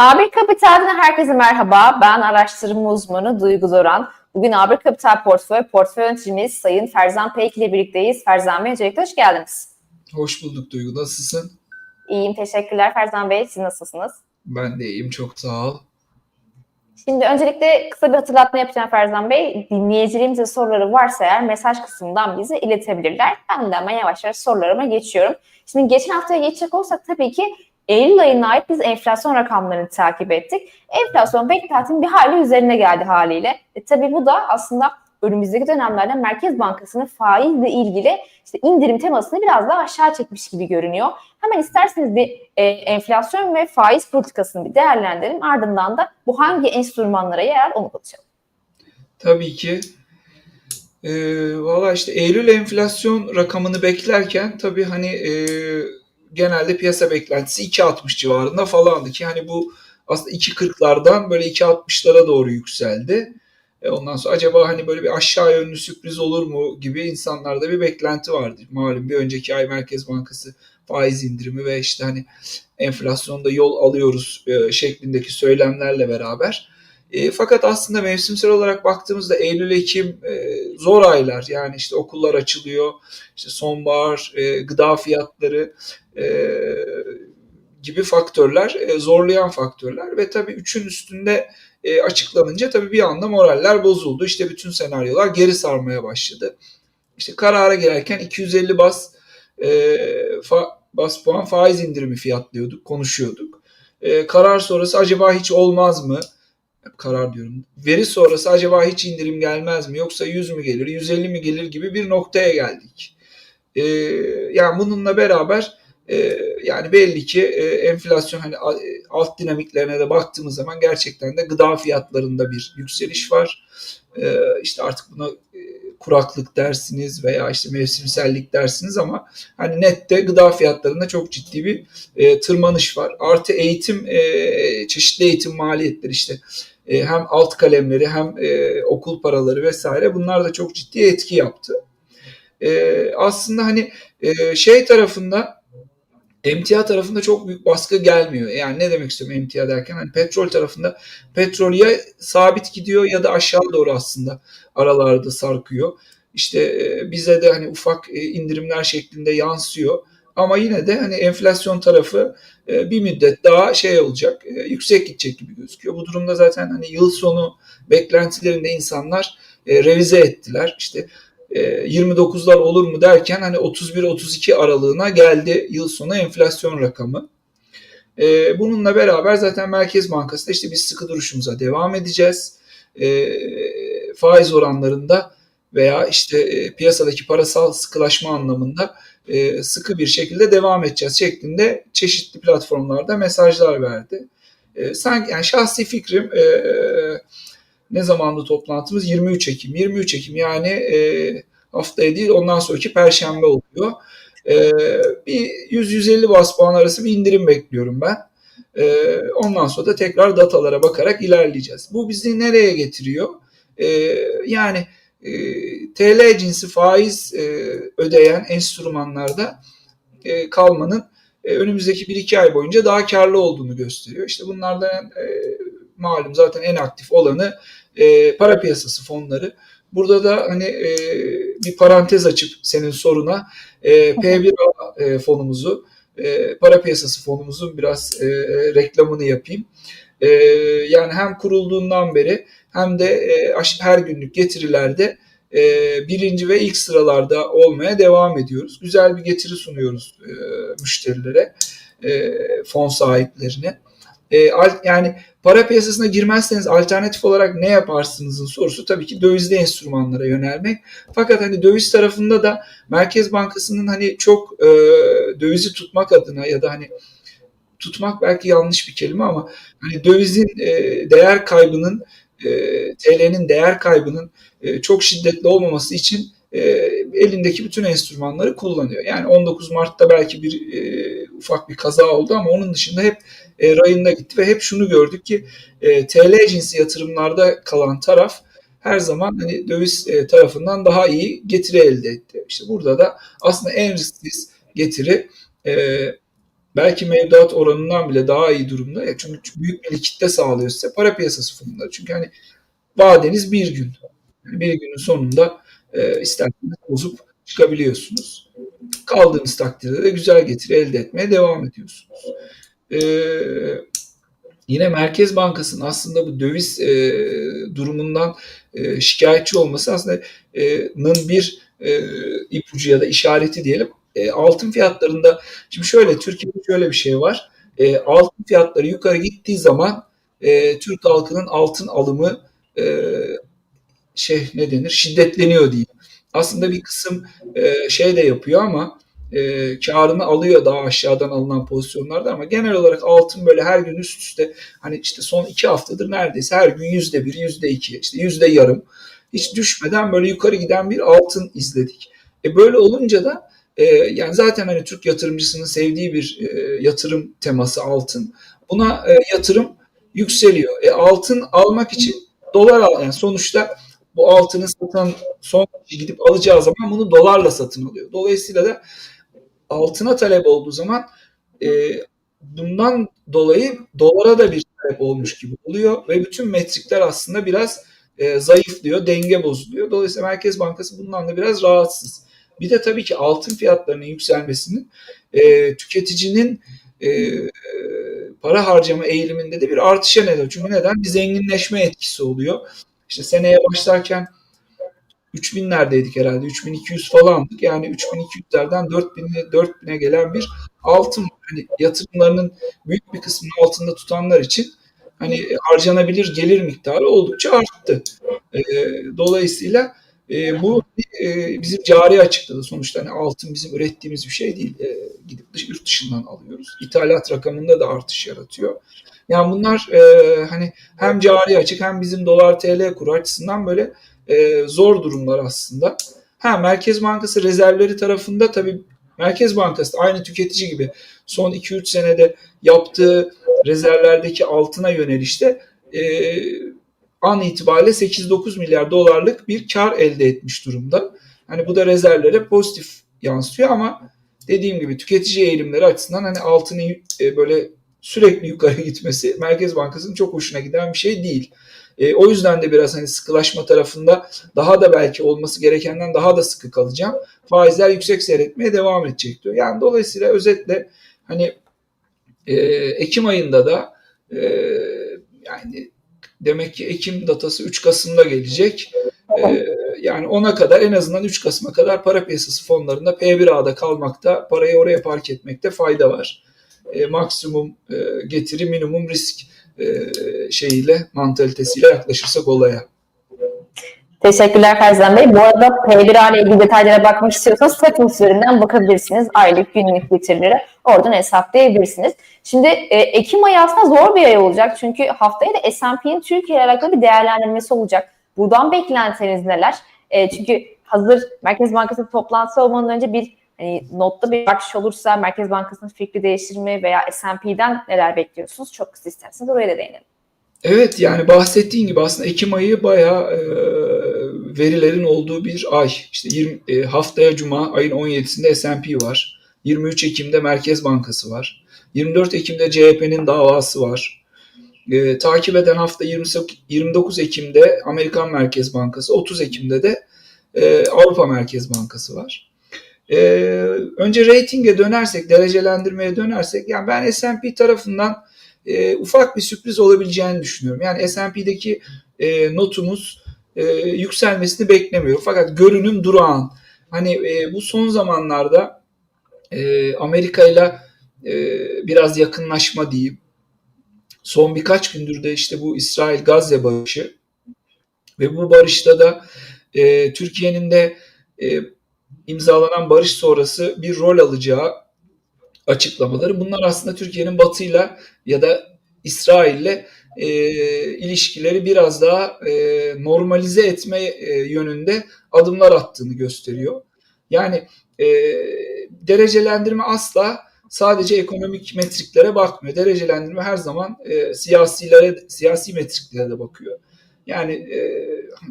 A1 Kapital'den herkese merhaba. Ben araştırma uzmanı Duygu Doran. Bugün A1 Kapital Portföy Portföy Yöneticimiz Sayın Ferzan Peyk ile birlikteyiz. Ferzan Bey öncelikle hoş geldiniz. Hoş bulduk Duygu. Nasılsın? İyiyim, teşekkürler Ferzan Bey. Siz nasılsınız? Ben de iyiyim. Çok sağ ol. Şimdi öncelikle kısa bir hatırlatma yapacağım Ferzan Bey. Dinleyicilerimizin soruları varsa eğer mesaj kısmından bize iletebilirler. Ben de ama yavaş yavaş sorularıma geçiyorum. Şimdi geçen haftaya geçecek olsak tabii ki Eylül ayına ait biz enflasyon rakamlarını takip ettik. Enflasyon beklentinin bir hali üzerine geldi haliyle. E, tabii bu da aslında önümüzdeki dönemlerde Merkez Bankası'nın faizle ilgili işte indirim temasını biraz daha aşağı çekmiş gibi görünüyor. Hemen isterseniz bir e, enflasyon ve faiz politikasını bir değerlendirelim. Ardından da bu hangi enstrümanlara yarar onu konuşalım. Tabii ki. E, Valla işte Eylül enflasyon rakamını beklerken tabii hani e, genelde piyasa beklentisi 2.60 civarında falandı ki hani bu aslında 2.40'lardan böyle 2.60'lara doğru yükseldi. E, ondan sonra acaba hani böyle bir aşağı yönlü sürpriz olur mu gibi insanlarda bir beklenti vardı. Malum bir önceki ay Merkez Bankası faiz indirimi ve işte hani enflasyonda yol alıyoruz e, şeklindeki söylemlerle beraber. E, fakat aslında mevsimsel olarak baktığımızda Eylül-Ekim e, zor aylar. Yani işte okullar açılıyor, işte sonbahar, e, gıda fiyatları e, gibi faktörler, e, zorlayan faktörler ve tabii üçün üstünde e, açıklanınca tabii bir anda moraller bozuldu. İşte bütün senaryolar geri sarmaya başladı. İşte karara girerken 250 bas e, fa, bas puan faiz indirimi fiyatlıyorduk, konuşuyorduk. E, karar sonrası acaba hiç olmaz mı? Karar diyorum. Veri sonrası acaba hiç indirim gelmez mi? Yoksa 100 mü gelir, 150 mi gelir gibi bir noktaya geldik. E, yani bununla beraber e, yani belli ki e, enflasyon hani alt dinamiklerine de baktığımız zaman gerçekten de gıda fiyatlarında bir yükseliş var. E, işte artık buna kuraklık dersiniz veya işte mevsimsellik dersiniz ama hani nette gıda fiyatlarında çok ciddi bir e, tırmanış var. Artı eğitim e, çeşitli eğitim maliyetleri işte e, hem alt kalemleri hem e, okul paraları vesaire bunlar da çok ciddi etki yaptı. E, aslında hani e, şey tarafında emtia tarafında çok büyük baskı gelmiyor. Yani ne demek istiyorum emtia derken hani petrol tarafında petrol ya sabit gidiyor ya da aşağı doğru aslında aralarda sarkıyor. İşte e, bize de hani ufak e, indirimler şeklinde yansıyor. Ama yine de hani enflasyon tarafı e, bir müddet daha şey olacak, yüksek gidecek gibi gözüküyor. Bu durumda zaten hani yıl sonu beklentilerinde insanlar revize ettiler. İşte 29'lar olur mu derken hani 31-32 aralığına geldi yıl sonu enflasyon rakamı. Bununla beraber zaten Merkez Bankası da işte biz sıkı duruşumuza devam edeceğiz. Faiz oranlarında veya işte piyasadaki parasal sıkılaşma anlamında sıkı bir şekilde devam edeceğiz şeklinde çeşitli platformlarda mesajlar verdi. Sanki yani şahsi fikrim ne zamandı toplantımız? 23 Ekim. 23 Ekim yani e, haftaya değil ondan sonraki Perşembe oluyor. E, bir 100-150 bas puan arası bir indirim bekliyorum ben. E, ondan sonra da tekrar datalara bakarak ilerleyeceğiz. Bu bizi nereye getiriyor? E, yani e, TL cinsi faiz e, ödeyen enstrümanlarda e, kalmanın e, önümüzdeki 1-2 ay boyunca daha karlı olduğunu gösteriyor. İşte bunlardan e, malum zaten en aktif olanı e, para piyasası fonları. Burada da hani e, bir parantez açıp senin soruna e, P1A e, fonumuzu, e, para piyasası fonumuzun biraz e, reklamını yapayım. E, yani hem kurulduğundan beri hem de e, her günlük getirilerde e, birinci ve ilk sıralarda olmaya devam ediyoruz. Güzel bir getiri sunuyoruz e, müşterilere, e, fon sahiplerine. E, yani para piyasasına girmezseniz alternatif olarak ne yaparsınızın sorusu tabii ki dövizli enstrümanlara yönelmek. Fakat hani döviz tarafında da Merkez Bankası'nın hani çok e, dövizi tutmak adına ya da hani tutmak belki yanlış bir kelime ama hani dövizin e, değer kaybının e, TL'nin değer kaybının e, çok şiddetli olmaması için e, elindeki bütün enstrümanları kullanıyor. Yani 19 Mart'ta belki bir e, ufak bir kaza oldu ama onun dışında hep e, rayında gitti ve hep şunu gördük ki e, TL cinsi yatırımlarda kalan taraf her zaman hani döviz e, tarafından daha iyi getiri elde etti. İşte burada da aslında en risksiz getiri e, belki mevduat oranından bile daha iyi durumda. Ya çünkü büyük bir likitte sağlıyor size para piyasası fonları. Çünkü hani vadeniz bir gün. Yani bir günün sonunda e, isterseniz bozup çıkabiliyorsunuz. Kaldığınız takdirde de güzel getiri elde etmeye devam ediyorsunuz. E, yine Merkez Bankası'nın aslında bu döviz e, durumundan e, şikayetçi olması aslında e, bir e, ipucu ya da işareti diyelim. E, altın fiyatlarında şimdi şöyle Türkiye'de şöyle bir şey var. E, altın fiyatları yukarı gittiği zaman e, Türk halkının altın alımı e, şey ne denir şiddetleniyor diyeyim. Aslında bir kısım e, şey de yapıyor ama e, karını alıyor daha aşağıdan alınan pozisyonlarda ama genel olarak altın böyle her gün üst üste hani işte son iki haftadır neredeyse her gün yüzde bir, yüzde iki, işte yüzde yarım hiç düşmeden böyle yukarı giden bir altın izledik. E böyle olunca da e, yani zaten hani Türk yatırımcısının sevdiği bir e, yatırım teması altın. Buna e, yatırım yükseliyor. E, altın almak için dolar al yani sonuçta bu altını satan son kişi gidip alacağı zaman bunu dolarla satın alıyor. Dolayısıyla da altına talep olduğu zaman e, bundan dolayı dolara da bir talep olmuş gibi oluyor ve bütün metrikler aslında biraz e, zayıflıyor, denge bozuluyor. Dolayısıyla Merkez Bankası bundan da biraz rahatsız. Bir de tabii ki altın fiyatlarının yükselmesinin e, tüketicinin e, para harcama eğiliminde de bir artışa neden. Çünkü neden? Bir zenginleşme etkisi oluyor. İşte seneye başlarken 3000'lerdeydik herhalde. 3200 falandık. Yani 3200'lerden 4000'e 4000'e gelen bir altın hani yatırımlarının büyük bir kısmını altında tutanlar için hani harcanabilir gelir miktarı oldukça arttı. E, dolayısıyla e, bu e, bizim cari açıkladı. Sonuçta hani altın bizim ürettiğimiz bir şey değil. E, gidip dış, yurt dışından alıyoruz. İthalat rakamında da artış yaratıyor. Yani bunlar e, hani hem cari açık hem bizim dolar TL kuru açısından böyle e, zor durumlar aslında. Ha Merkez Bankası rezervleri tarafında tabii Merkez Bankası aynı tüketici gibi son 2-3 senede yaptığı rezervlerdeki altına yönelişte e, an itibariyle 8-9 milyar dolarlık bir kar elde etmiş durumda. Hani bu da rezervlere pozitif yansıyor ama dediğim gibi tüketici eğilimleri açısından hani altının e, böyle sürekli yukarı gitmesi Merkez Bankası'nın çok hoşuna giden bir şey değil. E, o yüzden de biraz hani sıkılaşma tarafında daha da belki olması gerekenden daha da sıkı kalacağım. Faizler yüksek seyretmeye devam edecek diyor. Yani dolayısıyla özetle hani e, Ekim ayında da e, yani demek ki Ekim datası 3 Kasım'da gelecek. E, yani ona kadar en azından 3 Kasım'a kadar para piyasası fonlarında P1A'da kalmakta, parayı oraya park etmekte fayda var. E, maksimum e, getiri, minimum risk e, şeyiyle, mantalitesiyle yaklaşırsak olaya. Teşekkürler Ferzan Bey. Bu arada P1A ile ilgili detaylara bakmak istiyorsanız Settings üzerinden bakabilirsiniz. Aylık, günlük getirileri oradan hesaplayabilirsiniz. Şimdi e, Ekim ayı aslında zor bir ay olacak. Çünkü haftaya da S&P'nin Türkiye ile alakalı bir değerlendirmesi olacak. Buradan beklentiniz neler? E, çünkü hazır Merkez Bankası toplantısı olmadan önce bir hani notta bir artış olursa Merkez Bankası'nın fikri değişir veya S&P'den neler bekliyorsunuz? Çok kısa isterseniz oraya da değinelim. Evet yani bahsettiğin gibi aslında Ekim ayı bayağı e, verilerin olduğu bir ay. İşte 20, e, haftaya Cuma ayın 17'sinde S&P var. 23 Ekim'de Merkez Bankası var. 24 Ekim'de CHP'nin davası var. E, takip eden hafta 28, 29 Ekim'de Amerikan Merkez Bankası, 30 Ekim'de de e, Avrupa Merkez Bankası var. E, önce reytinge dönersek, derecelendirmeye dönersek, yani ben S&P tarafından e, ufak bir sürpriz olabileceğini düşünüyorum. Yani S&P'deki e, notumuz e, yükselmesini beklemiyorum. Fakat görünüm durağan. Hani e, bu son zamanlarda e, Amerika ile biraz yakınlaşma diyeyim. Son birkaç gündür de işte bu İsrail-Gazze barışı ve bu barışta da e, Türkiye'nin de e, imzalanan barış sonrası bir rol alacağı açıklamaları. Bunlar aslında Türkiye'nin Batı'yla ya da İsrail'le e, ilişkileri biraz daha e, normalize etme e, yönünde adımlar attığını gösteriyor. Yani e, derecelendirme asla sadece ekonomik metriklere bakmıyor. Derecelendirme her zaman e, siyasilere, siyasi metriklere de bakıyor. Yani e,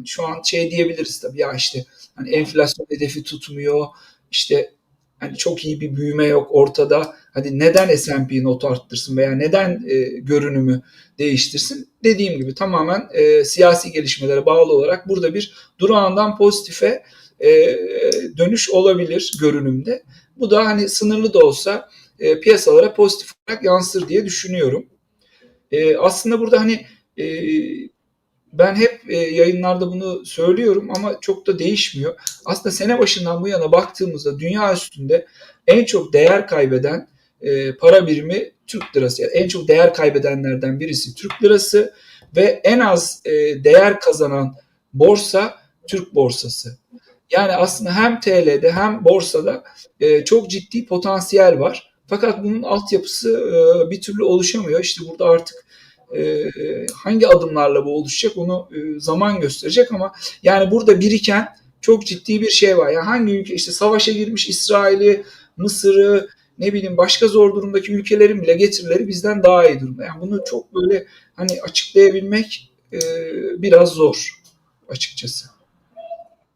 şu an şey diyebiliriz tabii ya işte hani enflasyon hedefi tutmuyor, işte hani çok iyi bir büyüme yok ortada. Hadi neden S&P not arttırsın veya neden e, görünümü değiştirsin? Dediğim gibi tamamen e, siyasi gelişmelere bağlı olarak burada bir durağından pozitife e, dönüş olabilir görünümde. Bu da hani sınırlı da olsa e, piyasalara pozitif olarak yansır diye düşünüyorum. E, aslında burada hani e, ben hep e, yayınlarda bunu söylüyorum ama çok da değişmiyor. Aslında sene başından bu yana baktığımızda dünya üstünde en çok değer kaybeden e, para birimi Türk lirası. Yani en çok değer kaybedenlerden birisi Türk lirası ve en az e, değer kazanan borsa Türk borsası. Yani aslında hem TL'de hem borsada çok ciddi potansiyel var. Fakat bunun altyapısı e, bir türlü oluşamıyor. İşte burada artık e, hangi adımlarla bu oluşacak onu e, zaman gösterecek ama yani burada biriken çok ciddi bir şey var. Yani hangi ülke işte savaşa girmiş İsrail'i, Mısır'ı, ne bileyim başka zor durumdaki ülkelerin bile getirileri bizden daha iyi durumda. Yani bunu çok böyle hani açıklayabilmek e, biraz zor açıkçası.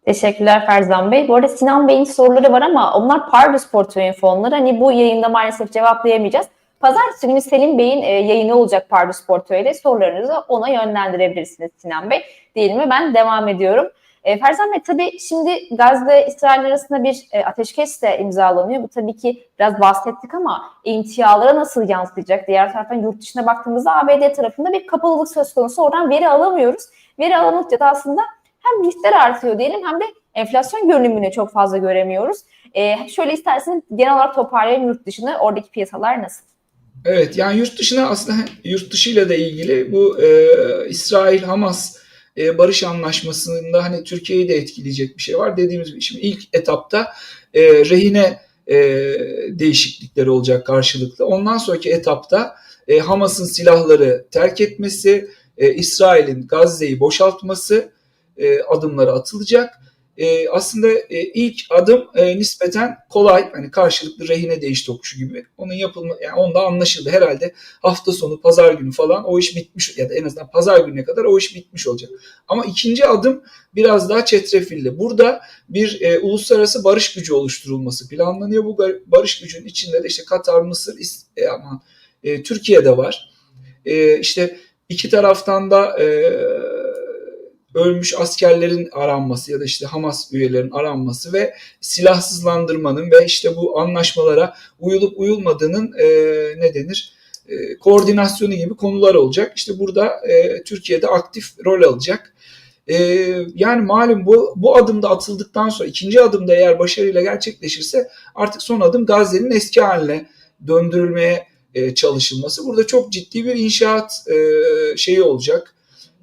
Teşekkürler Ferzan Bey. Bu arada Sinan Bey'in soruları var ama onlar Pardus portföyün fonları. Hani bu yayında maalesef cevaplayamayacağız. Pazartesi günü Selim Bey'in e, yayını olacak Pardus portföyde. Sorularınızı ona yönlendirebilirsiniz Sinan Bey. Diyelim mi ben devam ediyorum. E, Ferzan Bey tabii şimdi Gazze İsrail arasında bir e, ateşkes de imzalanıyor. Bu tabii ki biraz bahsettik ama imtiyalara nasıl yansıyacak? Diğer taraftan yurt dışına baktığımızda ABD tarafında bir kapalılık söz konusu. Oradan veri alamıyoruz. Veri alamayınca da aslında hem riskler artıyor diyelim hem de enflasyon görünümünü çok fazla göremiyoruz. E, şöyle isterseniz genel olarak toparlayalım yurt dışını. Oradaki piyasalar nasıl? Evet yani yurt dışına aslında yurt dışıyla da ilgili bu e, İsrail-Hamas e, barış anlaşmasında hani Türkiye'yi de etkileyecek bir şey var. Dediğimiz gibi şimdi ilk etapta e, rehine e, değişiklikleri olacak karşılıklı. Ondan sonraki etapta e, Hamas'ın silahları terk etmesi, e, İsrail'in Gazze'yi boşaltması e, adımları atılacak. E, aslında e, ilk adım e, nispeten kolay. Hani karşılıklı rehine değiş tokuşu gibi. Onun yapılma yani onda anlaşıldı. Herhalde hafta sonu pazar günü falan o iş bitmiş ya da en azından pazar gününe kadar o iş bitmiş olacak. Ama ikinci adım biraz daha çetrefilli. Burada bir e, uluslararası barış gücü oluşturulması planlanıyor. Bu barış gücünün içinde de işte Katar, Mısır, e, aman e, Türkiye'de var. E, işte iki taraftan da e, ölmüş askerlerin aranması ya da işte Hamas üyelerin aranması ve silahsızlandırmanın ve işte bu anlaşmalara uyulup uyulmadığının e, ne denir e, koordinasyonu gibi konular olacak. İşte burada e, Türkiye'de aktif rol alacak. E, yani malum bu, bu adımda atıldıktan sonra ikinci adımda eğer başarıyla gerçekleşirse artık son adım Gazze'nin eski haline döndürülmeye e, çalışılması. Burada çok ciddi bir inşaat e, şeyi olacak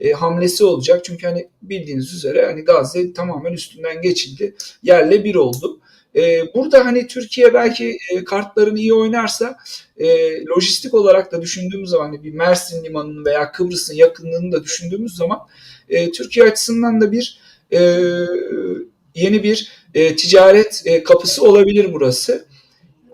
e, hamlesi olacak. Çünkü hani bildiğiniz üzere hani Gazze tamamen üstünden geçildi. Yerle bir oldu. E, burada hani Türkiye belki e, kartlarını iyi oynarsa e, lojistik olarak da düşündüğümüz zaman hani bir Mersin limanının veya Kıbrıs'ın yakınlığını da düşündüğümüz zaman e, Türkiye açısından da bir e, yeni bir e, ticaret e, kapısı olabilir burası.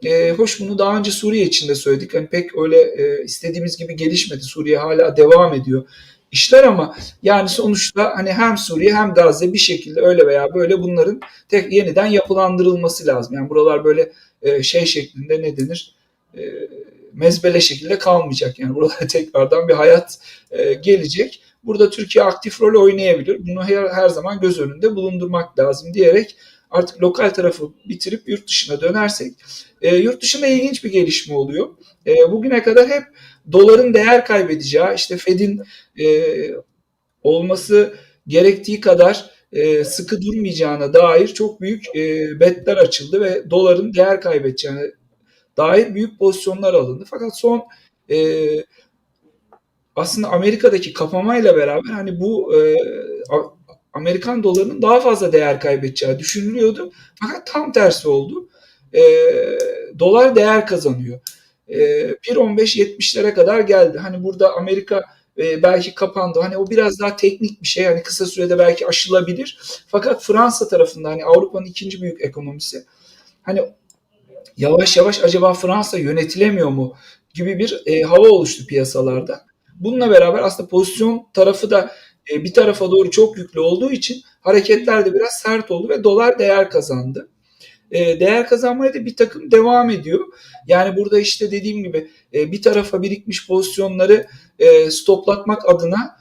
E, hoş bunu daha önce Suriye için de söyledik. Hani pek öyle e, istediğimiz gibi gelişmedi. Suriye hala devam ediyor işler ama yani sonuçta hani hem Suriye hem Gazze bir şekilde öyle veya böyle bunların tek yeniden yapılandırılması lazım. Yani buralar böyle e, şey şeklinde ne denir? E, mezbele şekilde kalmayacak. Yani buralara tekrardan bir hayat e, gelecek. Burada Türkiye aktif rol oynayabilir. Bunu her, her zaman göz önünde bulundurmak lazım diyerek artık lokal tarafı bitirip yurt dışına dönersek e, yurt dışında ilginç bir gelişme oluyor. E, bugüne kadar hep doların değer kaybedeceği, işte Fed'in e, olması gerektiği kadar e, sıkı durmayacağına dair çok büyük e, betler açıldı ve doların değer kaybedeceğine dair büyük pozisyonlar alındı. Fakat son e, aslında Amerika'daki kapamayla beraber hani bu e, Amerikan dolarının daha fazla değer kaybedeceği düşünülüyordu. Fakat tam tersi oldu. E, dolar değer kazanıyor. E, 1.15-70'lere kadar geldi. Hani burada Amerika e, belki kapandı. Hani o biraz daha teknik bir şey. Hani kısa sürede belki aşılabilir. Fakat Fransa tarafında hani Avrupa'nın ikinci büyük ekonomisi. Hani yavaş yavaş acaba Fransa yönetilemiyor mu gibi bir e, hava oluştu piyasalarda. Bununla beraber aslında pozisyon tarafı da e, bir tarafa doğru çok yüklü olduğu için hareketler de biraz sert oldu ve dolar değer kazandı. E, değer kazanmaya da bir takım devam ediyor. Yani burada işte dediğim gibi e, bir tarafa birikmiş pozisyonları e, stoplatmak adına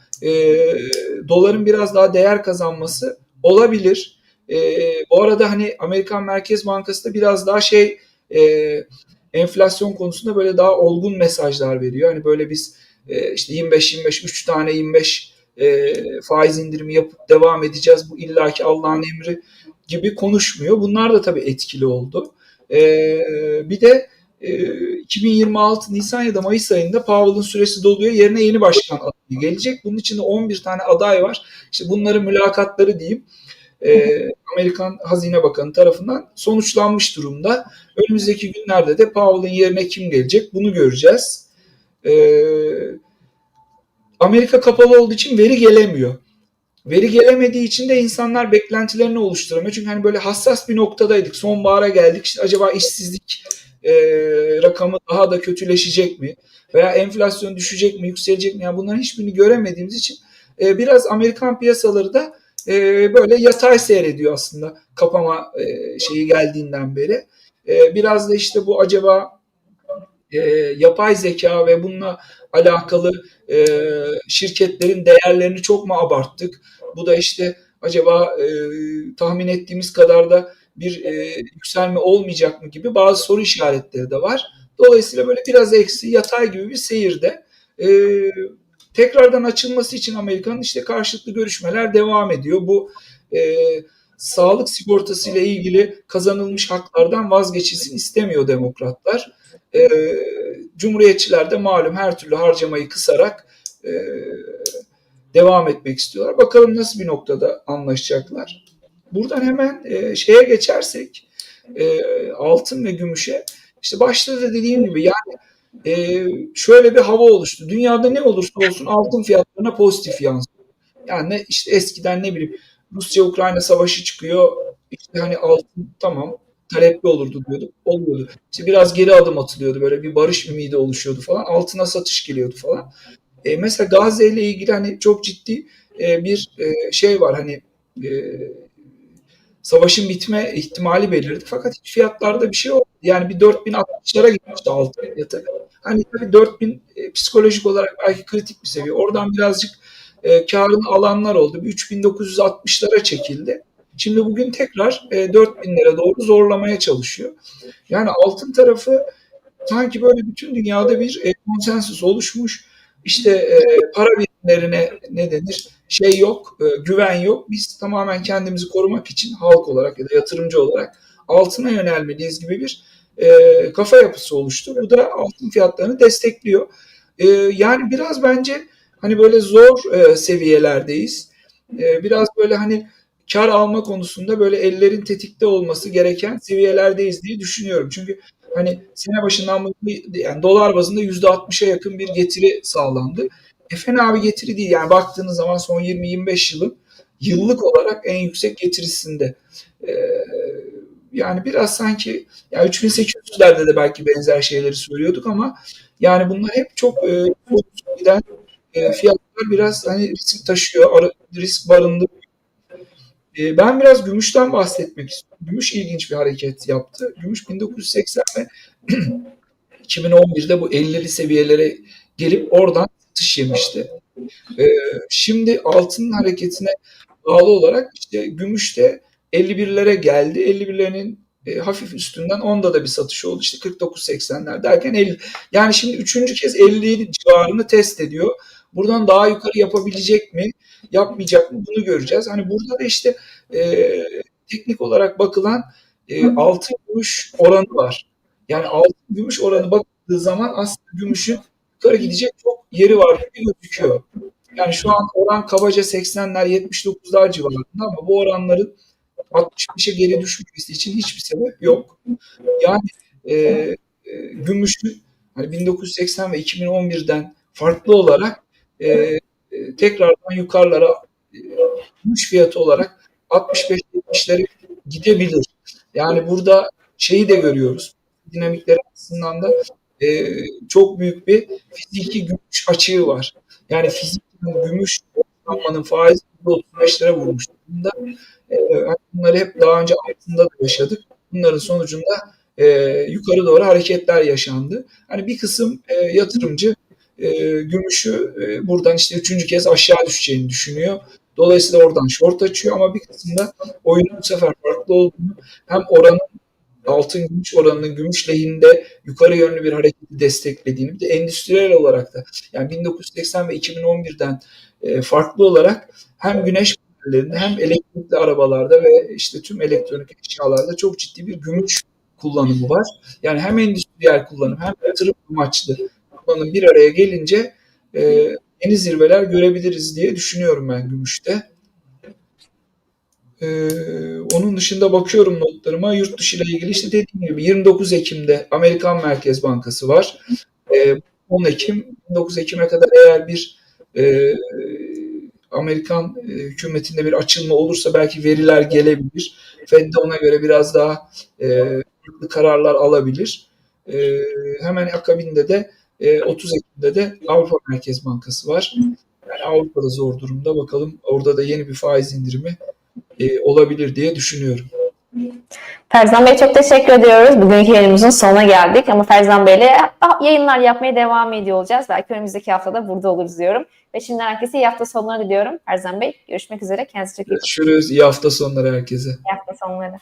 doların biraz daha değer kazanması olabilir. Bu arada hani Amerikan Merkez Bankası da biraz daha şey enflasyon konusunda böyle daha olgun mesajlar veriyor. Hani böyle biz işte 25-25 3 tane 25 e, faiz indirimi yapıp devam edeceğiz. Bu illaki Allah'ın emri gibi konuşmuyor. Bunlar da tabii etkili oldu. E, bir de e, 2026 Nisan ya da Mayıs ayında Powell'ın süresi doluyor. Yerine yeni başkan adayı gelecek. Bunun içinde 11 tane aday var. İşte bunların mülakatları diyeyim. E, Amerikan Hazine Bakanı tarafından sonuçlanmış durumda. Önümüzdeki günlerde de Powell'ın yerine kim gelecek bunu göreceğiz. Eee Amerika kapalı olduğu için veri gelemiyor. Veri gelemediği için de insanlar beklentilerini oluşturamıyor. Çünkü hani böyle hassas bir noktadaydık. Sonbahara geldik. İşte acaba işsizlik e, rakamı daha da kötüleşecek mi? Veya enflasyon düşecek mi, yükselecek mi? Yani bunların hiçbirini göremediğimiz için e, biraz Amerikan piyasaları da e, böyle yatay seyrediyor aslında kapama e, şeyi geldiğinden beri. E, biraz da işte bu acaba e, yapay zeka ve bununla alakalı e, şirketlerin değerlerini çok mu abarttık? Bu da işte acaba e, tahmin ettiğimiz kadar da bir e, yükselme olmayacak mı gibi bazı soru işaretleri de var. Dolayısıyla böyle biraz eksi yatay gibi bir seyirde. E, tekrardan açılması için Amerika'nın işte karşılıklı görüşmeler devam ediyor. Bu e, sağlık sigortası ile ilgili kazanılmış haklardan vazgeçilsin istemiyor demokratlar. E, Cumhuriyetçiler de malum her türlü harcamayı kısarak e, devam etmek istiyorlar. Bakalım nasıl bir noktada anlaşacaklar. Buradan hemen e, şeye geçersek e, altın ve gümüşe işte başta da dediğim gibi yani e, şöyle bir hava oluştu. Dünyada ne olursa olsun altın fiyatlarına pozitif yansıyor. Yani işte eskiden ne bileyim Rusya-Ukrayna savaşı çıkıyor. İşte hani altın tamam talepli olurdu diyorduk. Oluyordu. İşte biraz geri adım atılıyordu. Böyle bir barış ümidi oluşuyordu falan. Altına satış geliyordu falan. E, mesela Gazze ile ilgili hani çok ciddi e, bir e, şey var. Hani e, savaşın bitme ihtimali belirdi. Fakat hiç fiyatlarda bir şey olmadı. Yani bir 4060'lara gitmişti altın fiyatı. Hani tabii 4000 e, psikolojik olarak belki kritik bir seviye. Oradan birazcık e, karını alanlar oldu. Bir 3960'lara çekildi. Şimdi bugün tekrar e, 4000'lere doğru zorlamaya çalışıyor. Yani altın tarafı sanki böyle bütün dünyada bir e, konsensus oluşmuş. İşte e, para birimlerine ne denir? Şey yok, e, güven yok. Biz tamamen kendimizi korumak için halk olarak ya da yatırımcı olarak altına yönelmeliyiz gibi bir e, kafa yapısı oluştu. Bu da altın fiyatlarını destekliyor. E, yani biraz bence hani böyle zor e, seviyelerdeyiz. E, biraz böyle hani kar alma konusunda böyle ellerin tetikte olması gereken seviyelerdeyiz diye düşünüyorum. Çünkü hani sene başından bu yani dolar bazında %60'a yakın bir getiri sağlandı. E fena bir getiri değil. Yani baktığınız zaman son 20-25 yılın yıllık olarak en yüksek getirisinde. Ee, yani biraz sanki ya 3800'lerde de belki benzer şeyleri söylüyorduk ama yani bunlar hep çok e, giden e, fiyatlar biraz hani risk taşıyor, risk barındırıyor. E, ben biraz gümüşten bahsetmek istiyorum. Gümüş ilginç bir hareket yaptı. Gümüş 1980 ve 2011'de bu 50'li seviyelere gelip oradan satış yemişti. E, şimdi altının hareketine bağlı olarak işte gümüş de 51'lere geldi. 51'lerin e, hafif üstünden onda da bir satış oldu. İşte 49-80'ler derken 50. Yani şimdi üçüncü kez 50 civarını test ediyor. Buradan daha yukarı yapabilecek mi, yapmayacak mı bunu göreceğiz. Hani burada da işte e, teknik olarak bakılan e, altın gümüş oranı var. Yani altın gümüş oranı bakıldığı zaman aslında gümüşün yukarı gidecek çok yeri var gibi gözüküyor. Yani şu an oran kabaca 80'ler 79'lar civarında ama bu oranların 65'e geri düşmesi için hiçbir sebep yok. Yani e, e, gümüşün hani 1980 ve 2011'den farklı olarak e, e, tekrardan yukarılara e, gümüş fiyatı olarak 65-70'lere gidebilir. Yani burada şeyi de görüyoruz. Dinamikleri açısından da e, çok büyük bir fiziki gümüş açığı var. Yani fiziki gümüş ortalamanın faiz 35 lira vurmuş. Bunda, e, bunları hep daha önce altında da yaşadık. Bunların sonucunda e, yukarı doğru hareketler yaşandı. Hani bir kısım e, yatırımcı e, gümüşü e, buradan işte üçüncü kez aşağı düşeceğini düşünüyor. Dolayısıyla oradan short açıyor ama bir kısımda oyunun bu sefer farklı olduğunu hem oranın altın gümüş oranının gümüş lehinde yukarı yönlü bir hareketi desteklediğini bir de endüstriyel olarak da yani 1980 ve 2011'den e, farklı olarak hem güneş panellerinde hem elektrikli arabalarda ve işte tüm elektronik eşyalarda çok ciddi bir gümüş kullanımı var. Yani hem endüstriyel kullanım hem yatırım amaçlı kullanım bir araya gelince e, yeni zirveler görebiliriz diye düşünüyorum ben gümüşte. Ee, onun dışında bakıyorum notlarıma yurt dışı ile ilgili işte dediğim gibi 29 Ekim'de Amerikan Merkez Bankası var. Ee, 10 Ekim 29 Ekim'e kadar eğer bir e, Amerikan e, hükümetinde bir açılma olursa belki veriler gelebilir. Fed de ona göre biraz daha e, kararlar alabilir. E, hemen akabinde de e, 30 Ekim'de de Avrupa Merkez Bankası var. Yani Avrupa'da zor durumda. Bakalım orada da yeni bir faiz indirimi e, olabilir diye düşünüyorum. Ferzan Bey çok teşekkür ediyoruz. Bugünkü yayınımızın sonuna geldik ama Ferzan Bey'le daha yayınlar yapmaya devam ediyor olacağız. Belki önümüzdeki haftada burada oluruz diyorum. Ve şimdi herkese iyi hafta sonları diliyorum. Ferzan Bey görüşmek üzere. Kendinize çok iyi bakın. Görüşürüz. İyi hafta sonları herkese. İyi hafta sonları.